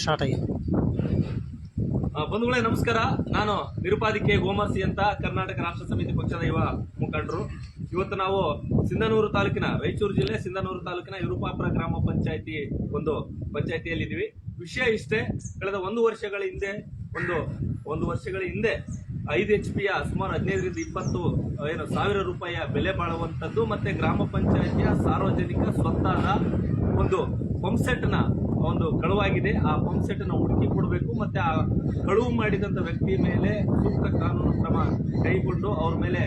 Start ಆಗಿದೆ. ಬಂಧುಗಳೇ, ನಮಸ್ಕಾರ. ನಾನು ನಿರುಪಾದಿಕೆ ಗೋಮರ್ಸಿ ಅಂತ ಕರ್ನಾಟಕ ರಾಷ್ಟ್ರ ಸಮಿತಿ ಪಕ್ಷದ ಯುವ ಮುಖಂಡರು. ಇವತ್ತು ನಾವು ಸಿಂಧನೂರು ತಾಲೂಕಿನ ರಾಯಚೂರು ಜಿಲ್ಲೆ, ಸಿಂಧನೂರು ತಾಲೂಕಿನ ವಿರುಪಾಪುರ ಗ್ರಾಮ ಪಂಚಾಯತಿ ಒಂದು ಪಂಚಾಯತಿಯಲ್ಲಿ ಇದ್ದೀವಿ ವಿಷಯ ಇಷ್ಟೇ, ಕಳೆದ ಒಂದು ವರ್ಷಗಳ ಹಿಂದೆ, ಒಂದು ಒಂದು ವರ್ಷಗಳ ಹಿಂದೆ ಐದು ಎಚ್ ಪಿಯ ಸುಮಾರು ಹದಿನೈದರಿಂದ ಇಪ್ಪತ್ತು, ಏನು, ಸಾವಿರ ರೂಪಾಯಿಯ ಬೆಲೆ ಬಾಳುವಂಥದ್ದು ಮತ್ತು ಗ್ರಾಮ ಪಂಚಾಯತಿಯ ಸಾರ್ವಜನಿಕ ಸ್ವತ್ತಾದ ಒಂದು ಪಂಪ್ಸೆಟ್ನ ಒಂದು ಕಳುವಾಗಿದೆ. ಆ ಪಂಪ್ಸೆಟ್ನ ಹುಡುಕಿ ಕೊಡಬೇಕು ಮತ್ತು ಆ ಕಳುವು ಮಾಡಿದಂಥ ವ್ಯಕ್ತಿ ಮೇಲೆ ಸೂಕ್ತ ಕಾನೂನು ಕ್ರಮ ಕೈಗೊಂಡು ಅವ್ರ ಮೇಲೆ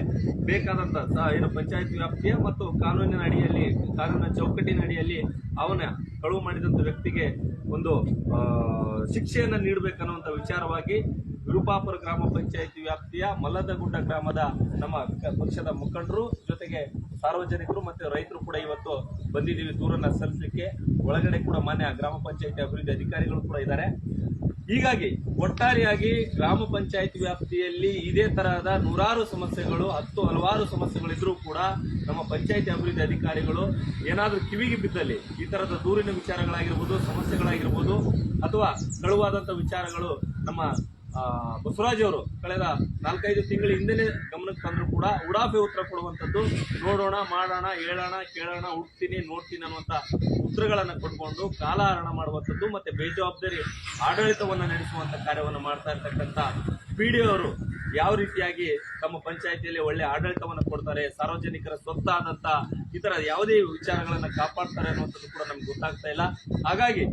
ಬೇಕಾದಂಥ ಏನು, ಪಂಚಾಯತ್ ವ್ಯಾಪ್ತಿಯ ಮತ್ತು ಕಾನೂನಿನ ಅಡಿಯಲ್ಲಿ, ಕಾನೂನಿನ ಚೌಕಟ್ಟಿನ ಅಡಿಯಲ್ಲಿ ಅವನ ಕಳುವು ಮಾಡಿದಂಥ ವ್ಯಕ್ತಿಗೆ ಒಂದು ಶಿಕ್ಷೆಯನ್ನು ನೀಡಬೇಕನ್ನುವಂಥ ವಿಚಾರವಾಗಿ ವಿರುಪಾಪುರ ಗ್ರಾಮ ಪಂಚಾಯಿತಿ ವ್ಯಾಪ್ತಿಯ ಮಲ್ಲದಗುಡ್ಡ ಗ್ರಾಮದ ನಮ್ಮ ಪಕ್ಷದ ಮುಖಂಡರು, ಜೊತೆಗೆ ಸಾರ್ವಜನಿಕರು ಮತ್ತು ರೈತರು ಕೂಡ ಇವತ್ತು ಬಂದಿದ್ದೀವಿ ದೂರನ್ನ ಸಲ್ಲಿಸಲಿಕ್ಕೆ. ಒಳಗಡೆ ಕೂಡ ಮಾನ್ಯ ಗ್ರಾಮ ಪಂಚಾಯಿತಿ ಅಭಿವೃದ್ಧಿ ಅಧಿಕಾರಿಗಳು ಕೂಡ ಇದ್ದಾರೆ. ಹೀಗಾಗಿ ಒಟ್ಟಾರೆಯಾಗಿ ಗ್ರಾಮ ಪಂಚಾಯತ್ ವ್ಯಾಪ್ತಿಯಲ್ಲಿ ಇದೇ ತರಹದ ನೂರಾರು ಸಮಸ್ಯೆಗಳು, ಹತ್ತು ಹಲವಾರು ಸಮಸ್ಯೆಗಳಿದ್ರೂ ಕೂಡ ನಮ್ಮ ಪಂಚಾಯತಿ ಅಭಿವೃದ್ಧಿ ಅಧಿಕಾರಿಗಳು ಏನಾದರೂ ಕಿವಿಗೆ ಬಿದ್ದಲ್ಲಿ ಈ ತರದ ದೂರಿನ ವಿಚಾರಗಳಾಗಿರ್ಬೋದು, ಸಮಸ್ಯೆಗಳಾಗಿರ್ಬೋದು, ಅಥವಾ ಕಳುವಾದಂಥ ವಿಚಾರಗಳು ನಮ್ಮ ಬಸವರಾಜ್ ಅವರು ಕಳೆದ ನಾಲ್ಕೈದು ತಿಂಗಳ ಹಿಂದೆನೆ ಗಮನಕ್ಕೆ ತಂದರೂ ಕೂಡ ಉಡಾಫೆ ಉತ್ತರ ಕೊಡುವಂಥದ್ದು, ನೋಡೋಣ, ಮಾಡೋಣ, ಹೇಳೋಣ, ಕೇಳೋಣ, ಹುಡ್ತೀನಿ, ನೋಡ್ತೀನಿ ಅನ್ನುವಂಥ ಉತ್ತರಗಳನ್ನು ಕೊಟ್ಕೊಂಡು ಕಾಲಹರಣ ಮಾಡುವಂಥದ್ದು ಮತ್ತೆ ಬೇಜವಾಬ್ದಾರಿ ಆಡಳಿತವನ್ನು ನಡೆಸುವಂಥ ಕಾರ್ಯವನ್ನು ಮಾಡ್ತಾ ಇರ್ತಕ್ಕಂಥ ಪಿ ಡಿ ಅವರು ಯಾವ ರೀತಿಯಾಗಿ ತಮ್ಮ ಪಂಚಾಯಿತಿಯಲ್ಲಿ ಒಳ್ಳೆ ಆಡಳಿತವನ್ನು ಕೊಡ್ತಾರೆ, ಸಾರ್ವಜನಿಕರ ಸ್ವತ್ತಾದಂಥ ಈ ಥರ ಯಾವುದೇ ವಿಚಾರಗಳನ್ನು ಕಾಪಾಡ್ತಾರೆ ಅನ್ನುವಂಥದ್ದು ಕೂಡ ನಮ್ಗೆ ಗೊತ್ತಾಗ್ತಾ ಇಲ್ಲ. ಹಾಗಾಗಿ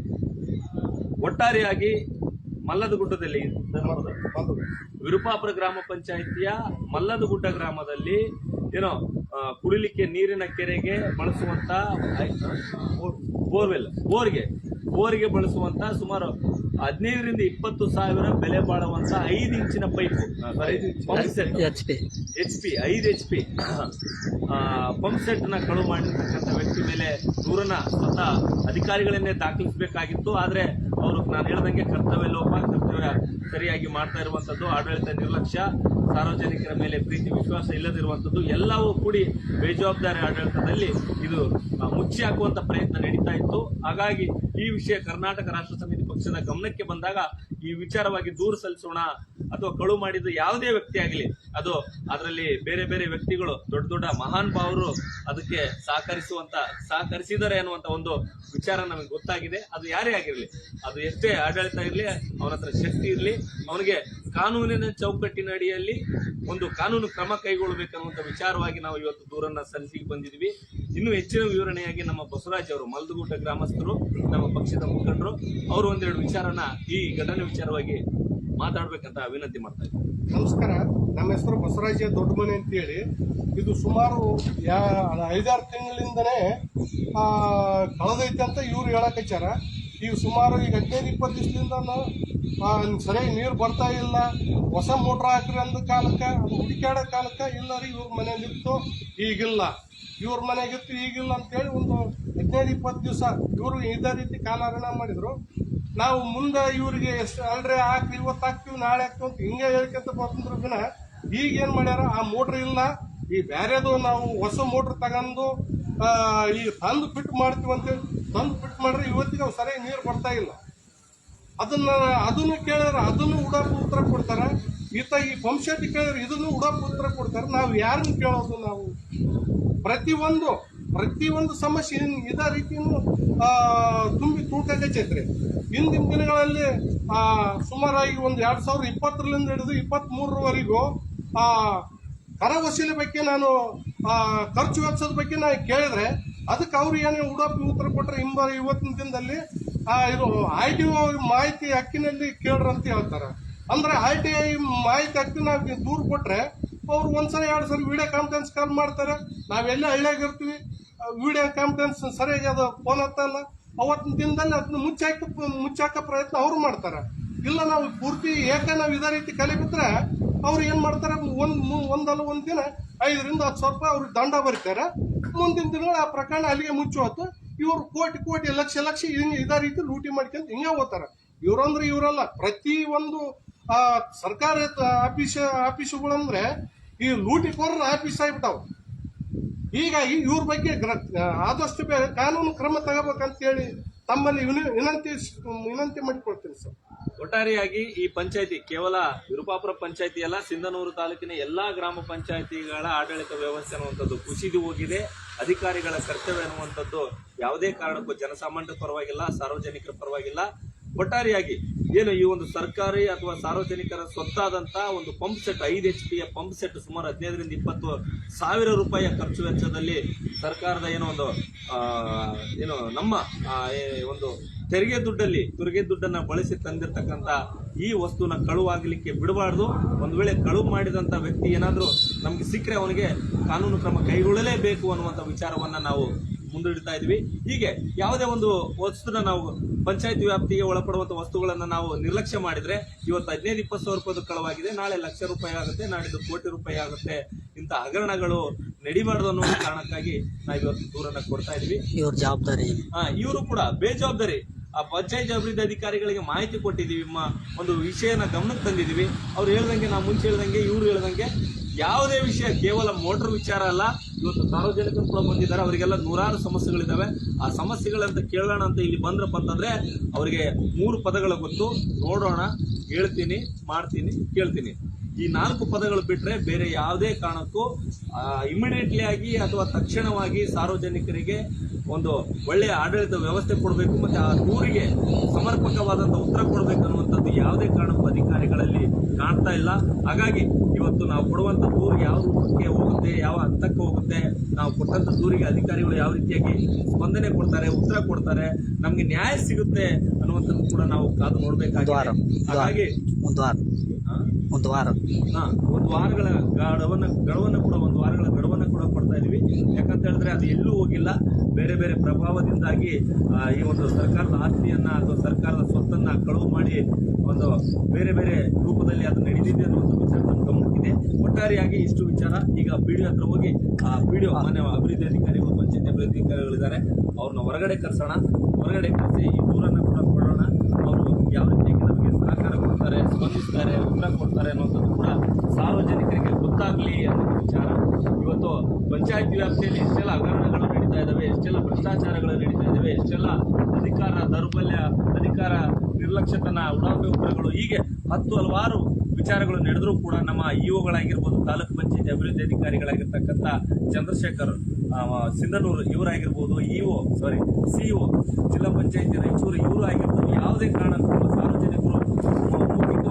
ಒಟ್ಟಾರೆಯಾಗಿ ಮಲ್ಲದಗುಡ್ಡದಲ್ಲಿ ವಿರುಪಾಪುರ ಗ್ರಾಮ ಪಂಚಾಯಿತಿಯ ಮಲ್ಲದಗುಡ್ಡ ಗ್ರಾಮದಲ್ಲಿ ಏನೋ ಕುಡಿಲಿಕ್ಕೆ ನೀರಿನ ಕೆರೆಗೆ ಬಳಸುವಂತ ಬೋರ್ವೆಲ್, ಬೋರ್ಗೆ ಬೋರ್ಗೆ ಬಳಸುವಂತ ಸುಮಾರು ಹದಿನೈದರಿಂದ ಇಪ್ಪತ್ತು ಸಾವಿರ ಬೆಲೆ ಬಾಳುವಂತ ಐದು ಇಂಚಿನ pipe pump set H P H P ಐದು ಎಚ್ ಪಿ ಪಂಪ್ ಸೆಟ್ನ ಕಳು ಮಾಡಿರ್ತಕ್ಕಂಥ ವ್ಯಕ್ತಿ ಮೇಲೆ ದೂರನ ಸ್ವತಃ ಅಧಿಕಾರಿಗಳನ್ನೇ ದಾಖಲಿಸಬೇಕಾಗಿತ್ತು. ಆದ್ರೆ ಅವರು ನಾನು ಹೇಳ್ದಂಗೆ ಕರ್ತವ್ಯ ಲೋಪ ಕರ್ತವ್ಯ ಸರಿಯಾಗಿ ಮಾಡ್ತಾ ಇರುವಂತದ್ದು ಆಡಳಿತ ನಿರ್ಲಕ್ಷ್ಯ. ಸಾರ್ವಜನಿಕರ ಮೇಲೆ ಪ್ರೀತಿ, ವಿಶ್ವಾಸ ಇಲ್ಲದಿರುವಂಥದ್ದು ಎಲ್ಲವೂ ಕೂಡಿ ಬೇಜವಾಬ್ದಾರಿ ಆಡಳಿತದಲ್ಲಿ ಇದು ಮುಚ್ಚಿ ಹಾಕುವಂತ ಪ್ರಯತ್ನ ನಡೀತಾ ಇತ್ತು. ಹಾಗಾಗಿ ಈ ವಿಷಯ ಕರ್ನಾಟಕ ರಾಷ್ಟ್ರ ಸಮಿತಿ ಪಕ್ಷದ ಗಮನಕ್ಕೆ ಬಂದಾಗ ಈ ವಿಚಾರವಾಗಿ ದೂರು ಸಲ್ಲಿಸೋಣ ಅಥವಾ ಕಳು ಮಾಡಿದ ಯಾವುದೇ ವ್ಯಕ್ತಿ ಆಗಲಿ, ಅದು ಅದರಲ್ಲಿ ಬೇರೆ ಬೇರೆ ವ್ಯಕ್ತಿಗಳು, ದೊಡ್ಡ ದೊಡ್ಡ ಮಹಾನ್ ಭಾವರು ಅದಕ್ಕೆ ಸಹಕರಿಸುವಂತ ಸಹಕರಿಸಿದರೆ ಅನ್ನುವಂತ ಒಂದು ವಿಚಾರ ನಮಗೆ ಗೊತ್ತಾಗಿದೆ. ಅದು ಯಾರೇ ಆಗಿರಲಿ, ಅದು ಎಷ್ಟೇ ಆಡಳಿತ ಇರಲಿ, ಅವನ ಹತ್ರ ಶಕ್ತಿ ಇರಲಿ, ಅವನಿಗೆ ಕಾನೂನಿನ ಚೌಕಟ್ಟಿನ ಅಡಿಯಲ್ಲಿ ಒಂದು ಕಾನೂನು ಕ್ರಮ ಕೈಗೊಳ್ಳಬೇಕನ್ನುವಂತ ವಿಚಾರವಾಗಿ ನಾವು ಇವತ್ತು ದೂರನ್ನ ಸಲ್ಲಿಸಿ ಬಂದಿದ್ವಿ ಇನ್ನೂ ಹೆಚ್ಚಿನ ವಿವರಣೆಯಾಗಿ ನಮ್ಮ ಬಸವರಾಜ್ ಅವರು ಮಲ್ದಗುಡ್ಡ ಗ್ರಾಮಸ್ಥರು, ನಮ್ಮ ಪಕ್ಷದ ಮುಖಂಡರು, ಅವರು ಒಂದೆರಡು ವಿಚಾರನ ಈ ಘಟನೆ ವಿಚಾರವಾಗಿ ಮಾತಾಡಬೇಕಂತ ವಿನಂತಿ ಮಾಡ್ತಾ ಇದ್ದೀವಿ ನಮಸ್ಕಾರ. ನಮ್ಮ ಹೆಸರು ಬಸವರಾಜ ದೊಡ್ಡಮನೆ ಅಂತೇಳಿ. ಇದು ಸುಮಾರು ಯಾ ಐದಾರು ತಿಂಗಳಿಂದನೇ ಕಳೆದೈತೆ ಅಂತ ಹೇಳಕ್ಕೆ ಹೇಳಕಚ್ಚಾರ ಈಗ ಸುಮಾರು ಈಗ ಹದಿನೈದು, ಇಪ್ಪತ್ತು ದಿವಸದಿಂದ ಸರಿಯಾಗಿ ನೀರು ಬರ್ತಾ ಇಲ್ಲ. ಹೊಸ ಮೋಟ್ರ್ ಹಾಕ್ರಿ ಅಂದ ಕಾಲಕ್ಕೆ, ಅದು ಹುಡುಕಾಡೋ ಕಾಲಕ್ಕೆ ಇಲ್ಲ ರೀ ಇವ್ರ ಮನೇಲಿತ್ತು ಈಗಿಲ್ಲ. ಇವ್ರ ಮನೆಗಿತ್ತು ಈಗಿಲ್ಲ ಅಂತೇಳಿ ಒಂದು ಹದಿನೈದು, ಇಪ್ಪತ್ತು ದಿವಸ ಇವರು ಇದೇ ರೀತಿ ಕಾಲಹರಣ ಮಾಡಿದರು. ನಾವು ಮುಂದೆ ಇವರಿಗೆ ಎಷ್ಟು ಅಲ್ರಿ ಹಾಕ್ರಿ, ಇವತ್ತು ಹಾಕ್ತೀವಿ, ನಾಳೆ ಹಾಕ್ತಿವಿ ಅಂತ ಹಿಂಗೆ ಹೇಳ್ಕೊಂತ ಬರ್ತಂದ್ರ ದಿನ ಈಗ ಏನು ಮಾಡ್ಯಾರ, ಆ ಮೋಟ್ರ್ ಇಲ್ಲ. ಈ ಬೇರೆದು ನಾವು ಹೊಸ ಮೋಟ್ರ್ ತಗೊಂಡು ಈಗ ತಂದು ಫಿಟ್ ಮಾಡ್ತೀವಿ ಅಂತೇಳಿ ತಂದು ಬಿಟ್ಟು ಮಾಡ್ರೆ ಇವತ್ತಿಗೆ ಅವ್ರು ಸರಿಯಾಗಿ ನೀರು ಬರ್ತಾ ಇಲ್ಲ. ಅದನ್ನ ಅದನ್ನು ಕೇಳಿದ್ರೆ ಅದನ್ನು ಉಡಾಪ ಉತ್ತರ ಕೊಡ್ತಾರೆ. ಈತ ಈ ಪಂಪ್ಸೆಟ್ ಕೇಳಿದ್ರೆ ಇದನ್ನು ಉಡಾಪ ಉತ್ತರ ಕೊಡ್ತಾರೆ. ನಾವು ಯಾರನ್ನು ಕೇಳೋದು ನಾವು? ಪ್ರತಿಯೊಂದು ಪ್ರತಿಯೊಂದು ಸಮಸ್ಯೆ ಇದೇ ರೀತಿಯೂ ತುಂಬಿ ತುಂಬಿ ಚೈತ್ರಿ. ಹಿಂದಿನ ದಿನಗಳಲ್ಲಿ ಸುಮಾರಾಗಿ ಒಂದು ಎರಡು ಸಾವಿರದ ಇಪ್ಪತ್ತರಿಂದ ಹಿಡಿದು ಇಪ್ಪತ್ತ್ ಮೂರರವರೆಗೂ ಆ, ಕರ ವಸೂಲಿ ಬಗ್ಗೆ ನಾನು ಖರ್ಚು ವೆಚ್ಚದ ಬಗ್ಗೆ ನಾನು ಕೇಳಿದ್ರೆ ಅದಕ್ಕೆ ಅವ್ರು ಏನು ಉಡೋಪಿ ಉತ್ತರ ಕೊಟ್ಟರೆ ಹಿಂಬ ಇವತ್ತಿನ ದಿನದಲ್ಲಿ ಇದು ಐ ಟಿ ಮಾಹಿತಿ ಹಕ್ಕಿನಲ್ಲಿ ಕೇಳ್ರಿ ಅಂತ ಹೇಳ್ತಾರೆ. ಅಂದ್ರೆ ಐ ಟಿ ಐ ಮಾಹಿತಿ ಹಕ್ಕಿ ನಾವು ದೂರ ಕೊಟ್ರೆ ಅವ್ರು ಒಂದ್ಸಲ ಎರಡು ಸಲ ವಿಡಿಯೋ ಕಾನ್ಫರೆನ್ಸ್ ಕಾಲ್ ಮಾಡ್ತಾರೆ. ನಾವೆಲ್ಲ ಹಳ್ಳಿಯಾಗಿರ್ತೀವಿ ವಿಡಿಯೋ ಕಾನ್ಫರೆನ್ಸ್ ಸರಿಯಾಗಿ ಅದು ಫೋನ್ ಹತ್ತಲ್ಲ ಅವತ್ತಿನ ದಿನದಲ್ಲಿ ಅದನ್ನ ಮುಚ್ಚಾಕ ಮುಚ್ಚಾಕ ಪ್ರಯತ್ನ ಅವ್ರು ಮಾಡ್ತಾರೆ. ಇಲ್ಲ ನಾವು ಪೂರ್ತಿ ಏಕೆ ನಾವು ಇದೇ ರೀತಿ ಕಲಿಬಿದ್ರೆ ಅವ್ರು ಏನು ಮಾಡ್ತಾರೆ? ಒಂದ್ ಒಂದಲ್ಲ ಒಂದು ದಿನ ಐದರಿಂದ ಹತ್ತು ಸಾವಿರ ಅವ್ರಿಗೆ ದಂಡ ಬರೀತಾರೆ. ಮುಂದಿನ ದಿನಗಳು ಆ ಪ್ರಕರಣ ಅಲ್ಲಿಗೆ ಮುಚ್ಚು ಇವರು ಕೋಟಿ ಕೋಟಿ ಲಕ್ಷ ಲಕ್ಷ ಹಿಂಗೆ ಇದೇ ರೀತಿ ಲೂಟಿ ಮಾಡ್ಕೊಂತ ಹಿಂಗೆ ಹೋಗ್ತಾರೆ. ಇವ್ರಂದ್ರೆ ಇವರಲ್ಲ. ಪ್ರತಿ ಒಂದು ಸರ್ಕಾರ ಆಫೀಸ್, ಆಫೀಸುಗಳಂದ್ರೆ ಈ ಲೂಟಿಕೋರರ ಆಫೀಸ್ ಆಗ್ಬಿಟ್ಟಾವ. ಹೀಗಾಗಿ ಇವ್ರ ಬಗ್ಗೆ ಆದಷ್ಟು ಬೇರೆ ಕಾನೂನು ಕ್ರಮ ತಗೋಬೇಕಂತೇಳಿ ತಮ್ಮಲ್ಲಿ ವಿನ- ವಿನಂತಿ ವಿನಂತಿ ಮಾಡಿಕೊಳ್ತೀನಿ ಸರ್. ಒಟ್ಟಾರೆಯಾಗಿ ಈ ಪಂಚಾಯತಿ ಕೇವಲ ವಿರುಪಾಪುರ ಪಂಚಾಯತಿ ಅಲ್ಲ, ಸಿಂಧನೂರು ತಾಲೂಕಿನ ಎಲ್ಲಾ ಗ್ರಾಮ ಪಂಚಾಯತಿಗಳ ಆಡಳಿತ ವ್ಯವಸ್ಥೆ ಅನ್ನುವಂಥದ್ದು ಕುಸಿದು ಹೋಗಿದೆ. ಅಧಿಕಾರಿಗಳ ಕರ್ತವ್ಯ ಅನ್ನುವಂಥದ್ದು ಯಾವುದೇ ಕಾರಣಕ್ಕೂ ಜನಸಾಮಾನ್ಯರ ಪರವಾಗಿಲ್ಲ, ಸಾರ್ವಜನಿಕರ ಪರವಾಗಿಲ್ಲ. ಒಟ್ಟಾರೆಯಾಗಿ ಏನು ಈ ಒಂದು ಸರ್ಕಾರಿ ಅಥವಾ ಸಾರ್ವಜನಿಕರ ಸ್ವತ್ತಾದಂತ ಒಂದು ಪಂಪ್ ಸೆಟ್, ಐದು ಎಚ್ ಪಿಯ ಪಂಪ್ ಸೆಟ್ ಸುಮಾರು ಹದಿನೈದರಿಂದ ಇಪ್ಪತ್ತು ಸಾವಿರ ರೂಪಾಯಿಯ ಖರ್ಚು ವೆಚ್ಚದಲ್ಲಿ ಸರ್ಕಾರದ ಏನೋ ಒಂದು ಏನು ನಮ್ಮ ಒಂದು ತೆರಿಗೆ ದುಡ್ಡಲ್ಲಿ, ತೆರಿಗೆ ದುಡ್ಡನ್ನ ಬಳಸಿ ತಂದಿರತಕ್ಕಂತ ಈ ವಸ್ತುನ ಕಳುವಾಗಲಿಕ್ಕೆ ಬಿಡಬಾರ್ದು. ಒಂದು ವೇಳೆ ಕಳುವು ಮಾಡಿದಂತ ವ್ಯಕ್ತಿ ಏನಾದರೂ ನಮ್ಗೆ ಸಿಕ್ಕರೆ ಅವನಿಗೆ ಕಾನೂನು ಕ್ರಮ ಕೈಗೊಳ್ಳಲೇಬೇಕು ಅನ್ನುವಂಥ ವಿಚಾರವನ್ನ ನಾವು ಮುಂದಿಡ್ತಾ ಇದ್ವಿ. ಹೀಗೆ ಯಾವುದೇ ಒಂದು ವಸ್ತುನ ನಾವು ಪಂಚಾಯತ್ ವ್ಯಾಪ್ತಿಗೆ ಒಳಪಡುವಂತ ವಸ್ತುಗಳನ್ನ ನಾವು ನಿರ್ಲಕ್ಷ್ಯ ಮಾಡಿದ್ರೆ ಇವತ್ತು ಹದಿನೈದು, ಇಪ್ಪತ್ತು ಸಾವಿರ ರೂಪಾಯಿ ಕಳವಾಗಿದೆ. ನಾಳೆ ಲಕ್ಷ ರೂಪಾಯಿ ಆಗುತ್ತೆ, ನಾಡಿದ್ದು ಕೋಟಿ ರೂಪಾಯಿ ಆಗುತ್ತೆ. ಇಂಥ ಹಗರಣಗಳು ನಡಿಬಾರ್ದು ಅನ್ನೋ ಕಾರಣಕ್ಕಾಗಿ ನಾವು ಇವತ್ತು ದೂರನ್ನ ಕೊಡ್ತಾ ಇದ್ವಿ. ಇವ್ರ ಜವಾಬ್ದಾರಿ. ಹಾ ಇವರು ಕೂಡ ಬೇಜವಾಬ್ದಾರಿ. ಆ ಪಂಚಾಯತ್ ಅಭಿವೃದ್ಧಿ ಅಧಿಕಾರಿಗಳಿಗೆ ಮಾಹಿತಿ ಕೊಟ್ಟಿದ್ದೀವಿ. ಒಂದು ವಿಷಯನ ಗಮನಕ್ಕೆ ತಂದಿದ್ದೀವಿ. ಅವ್ರು ಹೇಳ್ದಂಗೆ ನಾವು ಮುಂಚೆ ಹೇಳ್ದಂಗೆ ಇವ್ರು ಹೇಳ್ದಂಗೆ ಯಾವುದೇ ವಿಷಯ ಕೇವಲ ಮೋಟರ್ ವಿಚಾರ ಅಲ್ಲ ಇವತ್ತು ಸಾರ್ವಜನಿಕರು ಕೂಡ ಬಂದಿದ್ದಾರೆ. ಅವರಿಗೆಲ್ಲ ನೂರಾರು ಸಮಸ್ಯೆಗಳಿದ್ದಾವೆ ಆ ಸಮಸ್ಯೆಗಳಂತ ಕೇಳೋಣ ಅಂತ ಇಲ್ಲಿ ಬಂದ್ರಪ್ಪ ಅಂತಂದ್ರೆ ಅವರಿಗೆ ಮೂರು ಪದಗಳ ಗೊತ್ತು. ನೋಡೋಣ ಹೇಳ್ತೀನಿ ಮಾಡ್ತೀನಿ ಕೇಳ್ತೀನಿ. ಈ ನಾಲ್ಕು ಪದಗಳು ಬಿಟ್ಟರೆ ಬೇರೆ ಯಾವುದೇ ಕಾರಣಕ್ಕೂ ಇಮಿಡಿಯೇಟ್ಲಿ ಆಗಿ ಅಥವಾ ತಕ್ಷಣವಾಗಿ ಸಾರ್ವಜನಿಕರಿಗೆ ಒಂದು ಒಳ್ಳೆಯ ಆಡಳಿತ ವ್ಯವಸ್ಥೆ ಕೊಡಬೇಕು ಮತ್ತು ಆ ದೂರಿಗೆ ಸಮರ್ಪಕವಾದಂಥ ಉತ್ತರ ಕೊಡಬೇಕು ಅನ್ನುವಂಥದ್ದು ಯಾವುದೇ ಕಾರಣಕ್ಕೂ ಅಧಿಕಾರಿಗಳಲ್ಲಿ ಕಾಣ್ತಾ ಇಲ್ಲ. ಹಾಗಾಗಿ ಇವತ್ತು ನಾವು ಕೊಡುವಂಥ ದೂರು ಯಾವ ರೂಪಕ್ಕೆ ಹೋಗುತ್ತೆ, ಯಾವ ಹಂತಕ್ಕೆ ಹೋಗುತ್ತೆ, ನಾವು ಕೊಟ್ಟಂಥ ದೂರಿಗೆ ಅಧಿಕಾರಿಗಳು ಯಾವ ರೀತಿಯಾಗಿ ಸ್ಪಂದನೆ ಕೊಡ್ತಾರೆ, ಉತ್ತರ ಕೊಡ್ತಾರೆ, ನಮಗೆ ನ್ಯಾಯ ಸಿಗುತ್ತೆ ಅನ್ನುವಂಥದ್ದು ಕೂಡ ನಾವು ಕಾದು ನೋಡಬೇಕಾಗಿದೆ. ಹಾಗಾಗಿ ಒಂದು ವಾರ ಒಂದು ವಾರ. ಹಾ, ಒಂದು ವಾರಗಳ ಗಡವನ್ನ ಗಡವನ್ನ ಕೂಡ ಒಂದು ವಾರಗಳ ಗಡವನ್ನ ಕೂಡ ಕೊಡ್ತಾ ಇದೀವಿ. ಯಾಕಂತ ಹೇಳಿದ್ರೆ ಅದು ಎಲ್ಲೂ ಹೋಗಿಲ್ಲ. ಬೇರೆ ಬೇರೆ ಪ್ರಭಾವದಿಂದಾಗಿ ಈ ಒಂದು ಸರ್ಕಾರದ ಆಸ್ತಿಯನ್ನ ಅಥವಾ ಸರ್ಕಾರದ ಸ್ವತ್ತನ್ನ ಕಳುವು ಮಾಡಿ ಒಂದು ಬೇರೆ ಬೇರೆ ರೂಪದಲ್ಲಿ ಅದು ನಡೆದಿದೆ ಅನ್ನುವಂಥ ವಿಚಾರ ನಮ್ಮ ಗಮನಕ್ಕಿದೆ. ಒಟ್ಟಾರೆಯಾಗಿ ಇಷ್ಟು ವಿಚಾರ ಈಗ ಪಿಡಿಒ ಹತ್ರ ಹೋಗಿ ಆ ಪಿಡಿಒ ಮಾನ್ಯ ಅಭಿವೃದ್ಧಿ ಅಧಿಕಾರಿಗಳು ಪಂಚಾಯತ್ ಅಭಿವೃದ್ಧಿ ಅಧಿಕಾರಿಗಳಿದ್ದಾರೆ. ಅವ್ರನ್ನ ಹೊರಗಡೆ ಕರ್ಸೋಣ. ಹೊರಗಡೆ ಕರೆಸಿ ಈ ದೂರನ್ನ ಕೂಡ ಕೊಡೋಣ ಅವರು ಯಾವ ರೀತಿಯಾಗಿ ನಮಗೆ ಕೊಡ್ತಾರೆ, ಸ್ಪಂದಿಸ್ತಾರೆ, ಉತ್ತರ ಕೊಡ್ತಾರೆ ಅನ್ನೋಂಥದ್ದು ಕೂಡ ಸಾರ್ವಜನಿಕರಿಗೆ ಗೊತ್ತಾಗಲಿ ಅನ್ನೋ ವಿಚಾರ. ಇವತ್ತು ಪಂಚಾಯತ್ ವ್ಯಾಪ್ತಿಯಲ್ಲಿ ಎಷ್ಟೆಲ್ಲ ಹಗರಣಗಳು ನಡೀತಾ ಇದ್ದಾವೆ, ಎಷ್ಟೆಲ್ಲ ಭ್ರಷ್ಟಾಚಾರಗಳು ನಡೀತಾ ಇದ್ದಾವೆ, ಎಷ್ಟೆಲ್ಲ ಅಧಿಕಾರ ದೌರ್ಬಲ್ಯ, ಅಧಿಕಾರ ನಿರ್ಲಕ್ಷ್ಯತನ ಉಡಾಫೆ ಉಗ್ರಗಳು, ಹೀಗೆ ಹತ್ತು ಹಲವಾರು ವಿಚಾರಗಳು ನಡೆದರೂ ಕೂಡ ನಮ್ಮ ಇಒಗಳಾಗಿರ್ಬೋದು ತಾಲೂಕು ಪಂಚಾಯತ್ ಅಭಿವೃದ್ಧಿ ಅಧಿಕಾರಿಗಳಾಗಿರ್ತಕ್ಕಂಥ Chandrashekhar Sindhanur ಇವರಾಗಿರ್ಬೋದು EO sorry CEO zilla panchayati Raichur ಇವರು ಆಗಿರ್ಬೋದು, ಯಾವುದೇ ಕಾರಣಕ್ಕೂ ಸಾರ್ವಜನಿಕರು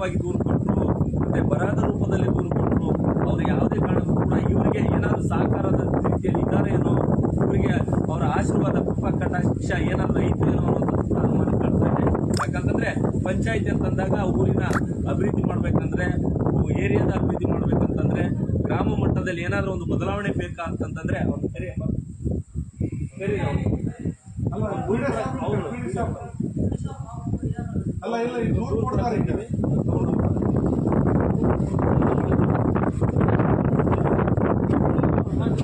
ಮೌಖಿಕವಾಗಿ ದೂರು ಕೊಟ್ಟರು ಮತ್ತೆ ಬರಹದ ರೂಪದಲ್ಲಿ ದೂರು ಕೊಟ್ಟರು ಅವರು ಯಾವುದೇ ಕಾರಣಕ್ಕೂ ಕೂಡ ಇವರಿಗೆ ಏನಾದರೂ ಸಹಕಾರದ ರೀತಿಯಲ್ಲಿ ಇದ್ದಾರೆ ಏನೋ ಇವರಿಗೆ ಅವರ ಆಶೀರ್ವಾದ ಕೃಪಾ ಕಟಾಕ್ಷ ಏನಾದರೂ ಐತೆ ಏನೋ ಅನ್ನೋದು ಕೂಡ ಅನುಮಾನ ಕಾಡ್ತಾ ಇದೆ. ಯಾಕಂತಂದ್ರೆ ಪಂಚಾಯತಿ ಅಂತಂದಾಗ ಊರಿನ ಅಭಿವೃದ್ಧಿ ಮಾಡಬೇಕಂದ್ರೆ ಏರಿಯಾದ ಅಭಿವೃದ್ಧಿ ಮಾಡ್ಬೇಕಂತಂದ್ರೆ ಗ್ರಾಮ ಮಟ್ಟದಲ್ಲಿ ಏನಾದರೂ ಒಂದು ಬದಲಾವಣೆ ಬೇಕಾ ಅಂತಂತಂದ್ರೆ ಅವ್ನು ಸರಿ? ಸರಿ ಅವ್ನು. ಅಲ್ಲ ಇಲ್ಲ ಈ ದೂರು ಕೊಡ್ತಾರೆ ಈಗ.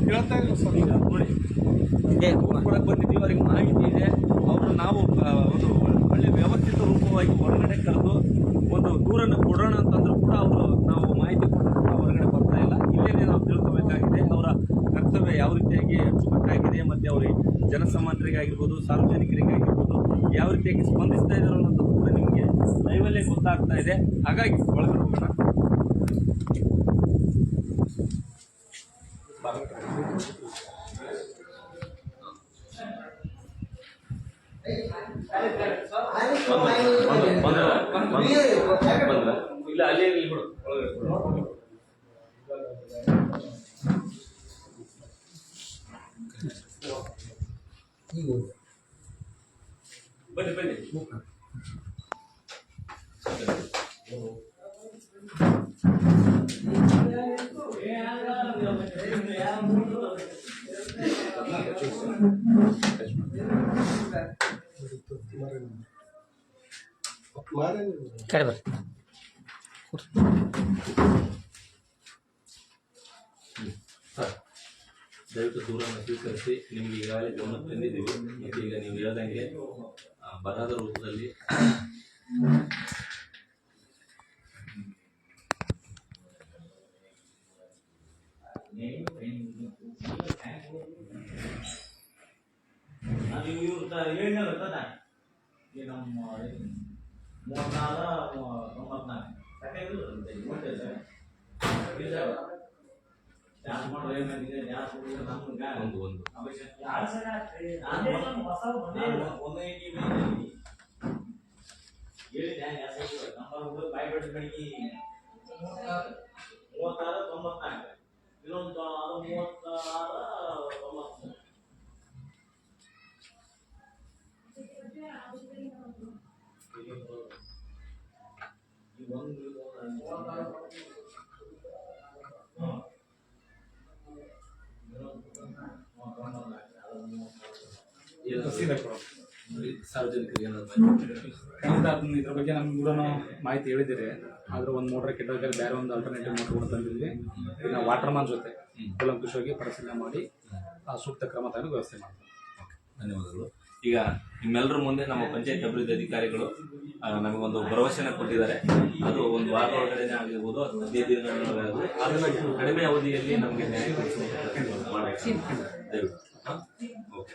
ಕೇಳ್ತಾ ಇಲ್ಲ ಸರ್. ಈಗ ನೋಡಿ ಏ ದೂರು ಕೊಡಕ್ ಬಂದಿದ್ದೀವಿ ಅವ್ರಿಗೆ ಮಾಹಿತಿ ಇದೆ. ಅವರು ನಾವು ಒಂದು ಒಳ್ಳೆ ವ್ಯವಸ್ಥಿತ ರೂಪವಾಗಿ ಹೊರಗಡೆ ಕರೆದು ಒಂದು ದೂರನ್ನು ಕೊಡೋಣ ಅಂತಂದ್ರೂ ಕೂಡ ಅವರು ನಾವು ಮಾಹಿತಿ ಕೊಟ್ಟರು ಹೊರಗಡೆ ಬರ್ತಾ ಇಲ್ಲ. ಇಲ್ಲೇನೆ ನಾವು ತಿಳ್ಕೊಬೇಕಾಗಿದೆ. ಅವರ ಕರ್ತವ್ಯ ಯಾವ ರೀತಿಯಾಗಿ ಅಚ್ಚುಕಟ್ಟಾಗಿದೆ ಮತ್ತು ಅವರಿಗೆ ಜನಸಾಮಾನ್ಯರಿಗೆ ಆಗಿರ್ಬೋದು ಸಾರ್ವಜನಿಕರಿಗೆ ಆಗಿರ್ಬೋದು ಯಾವ ರೀತಿಯಾಗಿ ಸ್ಪಂದಿಸ್ತಾ ಇದ್ದಾರೆ ಅನ್ನೋದು ಲೈವಲ್ಲೇ ಗೊತ್ತಾಗ್ತಾ ಇದೆ. ಹಾಗಾಗಿ ಒಳಗಡೆ ಹೋಗೋಣ. ಇಲ್ಲ ಅಲ್ಲೇ ಇರಲಿ ಬಿಡು. ಒಳಗಡೆ. ಬನ್ನಿ ಬನ್ನಿ. ಕಡೆ ಬರ್ರಿ ದಯವಿಟ್ಟು ದೂರನ್ನು ಸ್ವೀಕರಿಸಿ ನಿಮಗೆ ಈಗಾಗಲೇ ಗಮನಕ್ಕೆ ತಂದಿದ್ದೀವಿ ಮತ್ತೆ ಈಗ ನೀವು ಹೇಳ್ದಂಗೆ ಆ, ಬರಹದ ರೂಪದಲ್ಲಿ ಅದು ಇವ್ರ ಏಳನೇ ಇರ್ತದ ಈ ನಮ್ಮ ಮೂವತ್ತಾರ ತೊಂಬತ್ನಾಲ್ಕು ಡ್ಯಾನ್ಸ್ ಮಾಡೋ ಏನಿದೆ ಡ್ಯಾನ್ಸ್ ನಮ್ಗೆ ಒಂದು ಒಂದು ಅವಶ್ಯಕ ಒಂದು ಏಟಿ ಹೇಳಿದೆ ನಂಬರ್ ಹುಡುಗ ಬಾಯಿ ಬಿಟ್ಟು ಬೆಳಿಗ್ಗೆ ಮೂವತ್ತಾರ ತೊಂಬತ್ನಾಲ್ಕು ಇನ್ನೊಂದು ಅದು ಮೂವತ್ತಾರ ತೊಂಬತ್ಮೂರು ಈ ಒಂದು ಮೂವತ್ತಾರ ಹಾಂ ಸಾರ್ವಜನಿಕರಿಗೆ ಖಂಡಿತ ಅದನ್ನ ಇದ್ರ ಬಗ್ಗೆ ನಮ್ಗೆ ಕೂಡ ಮಾಹಿತಿ ಹೇಳಿದ್ದೀರಿ. ಆದ್ರೆ ಒಂದು ಮೋಟ್ರ್ ಕೆಟ್ಟಾಗ ಬೇರೆ ಒಂದು ಆಲ್ಟರ್ನೇಟಿವ್ ಮೋಟರ್ ಕೂಡ ತಂದಿದ್ವಿ. ವಾಟರ್ ಮಾನ್ ಜೊತೆ ಕೂಲಂಕುಷವಾಗಿ ಪರಿಶೀಲನೆ ಮಾಡಿ ಆ ಸೂಕ್ತ ಕ್ರಮ ತಗೊಂಡು ವ್ಯವಸ್ಥೆ ಮಾಡ್ತೀವಿ. ಧನ್ಯವಾದಗಳು. ಈಗ ನಿಮ್ಮೆಲ್ಲರ ಮುಂದೆ ನಮ್ಮ ಪಂಚಾಯತ್ ಅಭಿವೃದ್ಧಿ ಅಧಿಕಾರಿಗಳು ನಮಗೊಂದು ಭರವಸೆನ ಕೊಟ್ಟಿದ್ದಾರೆ. ಅದು ಒಂದು ವಾರ ಒಳಗಡೆನೆ ಆಗಿರ್ಬೋದು ಅಥವಾ ಹದಿನೈದು ದಿನಗಳೊಳಗೆ ಆಗ್ಬೋದು. ಕಡಿಮೆ ಅವಧಿಯಲ್ಲಿ ನಮಗೆ ನ್ಯಾಯ. ಓಕೆ.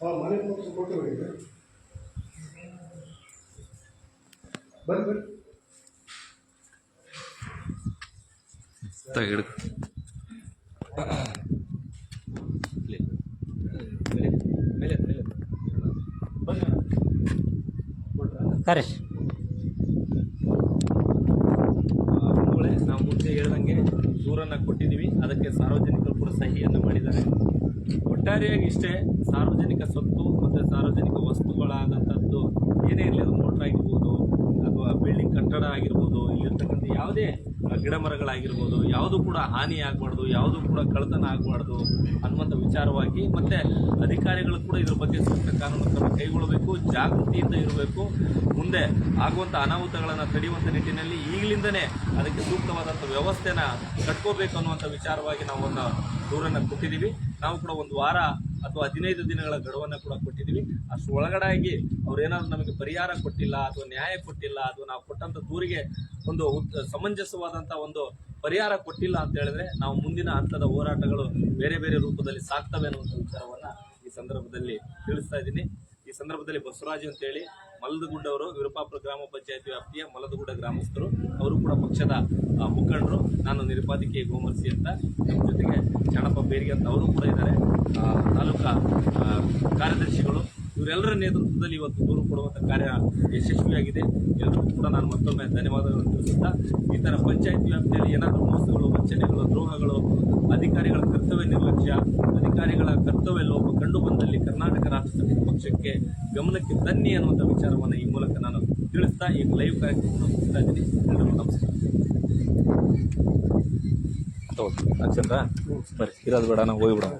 ಹಾಂ ಮನೆ ಕೊಟ್ಟು ಕೊಟ್ಟಿವಿ ಬರ್ರಿ ಬರ್ರಿ. ತೆಗೆದು. ಮೇಲೆ ನಾವು ಮುಂಚೆ ಹೇಳ್ದಂಗೆ ದೂರನ್ನ ಕೊಟ್ಟಿದ್ದೀವಿ. ಅದಕ್ಕೆ ಸಾರ್ವಜನಿಕರು ಕೂಡ ಸಹಿಯನ್ನು ಮಾಡಿದ್ದಾರೆ. ಒಟ್ಟಾರೆಯಾಗಿ ಇಷ್ಟೇ ಸಾರ್ವಜನಿಕ ಸ್ವತ್ತು ಮತ್ತು ಸಾರ್ವಜನಿಕ ವಸ್ತುಗಳಾದಂಥದ್ದು ಏನೇ ಇರಲಿ ಅದು ಮೋಟ್ರ್ ಆಗಿರ್ಬೋದು ಅಥವಾ ಬಿಲ್ಡಿಂಗ್ ಕಟ್ಟಡ ಆಗಿರ್ಬೋದು, ಇಲ್ಲಿರ್ತಕ್ಕಂಥ ಯಾವುದೇ ಗಿಡ ಮರಗಳಾಗಿರ್ಬೋದು ಯಾವುದು ಕೂಡ ಹಾನಿ ಆಗಬಾರ್ದು, ಯಾವುದು ಕೂಡ ಕಳ್ಳತನ ಆಗಬಾರ್ದು ಅನ್ನುವಂಥ ವಿಚಾರವಾಗಿ ಮತ್ತೆ ಅಧಿಕಾರಿಗಳು ಕೂಡ ಇದ್ರ ಬಗ್ಗೆ ಸೂಕ್ತ ಕಾನೂನು ಕ್ರಮ ಕೈಗೊಳ್ಳಬೇಕು, ಜಾಗೃತಿಯಿಂದ ಇರಬೇಕು. ಮುಂದೆ ಆಗುವಂಥ ಅನಾಹುತಗಳನ್ನು ತಡೆಯುವಂಥ ನಿಟ್ಟಿನಲ್ಲಿ ಈಗಲಿಂದನೇ ಅದಕ್ಕೆ ಸೂಕ್ತವಾದಂಥ ವ್ಯವಸ್ಥೆನ ಕಟ್ಕೋಬೇಕು ಅನ್ನುವಂಥ ವಿಚಾರವಾಗಿ ನಾವು ಒಂದು ದೂರನ್ನು ಕೊಟ್ಟಿದ್ದೀವಿ. ನಾವು ಕೂಡ ಒಂದು ವಾರ ಅಥವಾ ಹದಿನೈದು ದಿನಗಳ ಗಡುವನ್ನು ಕೂಡ ಕೊಟ್ಟಿದ್ದೀವಿ. ಅಷ್ಟು ಒಳಗಡೆಯಾಗಿ ಅವರೇನಾದರೂ ನಮಗೆ ಪರಿಹಾರ ಕೊಟ್ಟಿಲ್ಲ ಅಥವಾ ನ್ಯಾಯ ಕೊಟ್ಟಿಲ್ಲ ಅಥವಾ ನಾವು ಕೊಟ್ಟಂಥ ದೂರಿಗೆ ಒಂದು ಸಮಂಜಸವಾದಂಥ ಒಂದು ಪರಿಹಾರ ಕೊಟ್ಟಿಲ್ಲ ಅಂತ ಹೇಳಿದ್ರೆ ನಾವು ಮುಂದಿನ ಹಂತದ ಹೋರಾಟಗಳು ಬೇರೆ ಬೇರೆ ರೂಪದಲ್ಲಿ ಸಾಕ್ತವೆ ಅನ್ನುವಂಥ ವಿಚಾರವನ್ನ ಈ ಸಂದರ್ಭದಲ್ಲಿ ತಿಳಿಸ್ತಾ ಇದ್ದೀನಿ. ಈ ಸಂದರ್ಭದಲ್ಲಿ ಬಸವರಾಜ್ ಅಂತೇಳಿ ಮಲದಗುಡ್ಡವರು, ವಿರುಪಾಪುರ ಗ್ರಾಮ ಪಂಚಾಯತ್ ವ್ಯಾಪ್ತಿಯ ಮಲದಗುಡ್ಡ ಗ್ರಾಮಸ್ಥರು. ಅವರು ಕೂಡ ಪಕ್ಷದ ಮುಖಂಡರು. ನಾನು ನಿರುಪಾಧಿಕೆ ಗೋಮರ್ಸಿ ಅಂತ. ನಮ್ಮ ಜೊತೆಗೆ ಚಣಪ್ಪ ಬೇರಿಗೆ ಅಂತ ಅವರು ಕೂಡ ಇದ್ದಾರೆ. ತಾಲೂಕಾ ಕಾರ್ಯದರ್ಶಿಗಳು. ಇವರೆಲ್ಲರ ನೇತೃತ್ವದಲ್ಲಿ ಇವತ್ತು ದೂರು ಕೊಡುವಂಥ ಕಾರ್ಯ ಯಶಸ್ವಿಯಾಗಿದೆ. ಎಲ್ಲರೂ ಕೂಡ ನಾನು ಮತ್ತೊಮ್ಮೆ ಧನ್ಯವಾದಗಳನ್ನು ತಿಳಿಸುತ್ತಾ, ಈ ಥರ ಪಂಚಾಯತ್ ವ್ಯಾಪ್ತಿಯಲ್ಲಿ ಏನಾದರೂ ಮೋಸಗಳು, ವಂಚನೆಗಳು, ದ್ರೋಹಗಳು, ಅಧಿಕಾರಿಗಳ ಕರ್ತವ್ಯ ನಿರ್ಲಕ್ಷ್ಯ, ಅಧಿಕಾರಿಗಳ ಕರ್ತವ್ಯ ಲೋಪ ಕಂಡು ಬಂದಲ್ಲಿ ಕರ್ನಾಟಕ ರಾಷ್ಟ್ರ ಸಮಿತಿ ಪಕ್ಷಕ್ಕೆ ಗಮನಕ್ಕೆ ತನ್ನಿ ಅನ್ನುವಂಥ ವಿಚಾರವನ್ನು ಈ ಮೂಲಕ ನಾನು ತಿಳಿಸ್ತಾ, ಈ ಲೈವ್ ಕಾರ್ಯಕ್ರಮವನ್ನು ಮುಗಿಸ್ತಾ ಇದ್ದೀನಿ. ಎಲ್ಲರಿಗೂ ನಮಸ್ಕಾರ. ಅಚ್ಚಂದ್ರ ಸರಿ ಇರೋದು ಬೇಡ, ನಾವು ಹೋಗ್ಬಿಡೋಣ.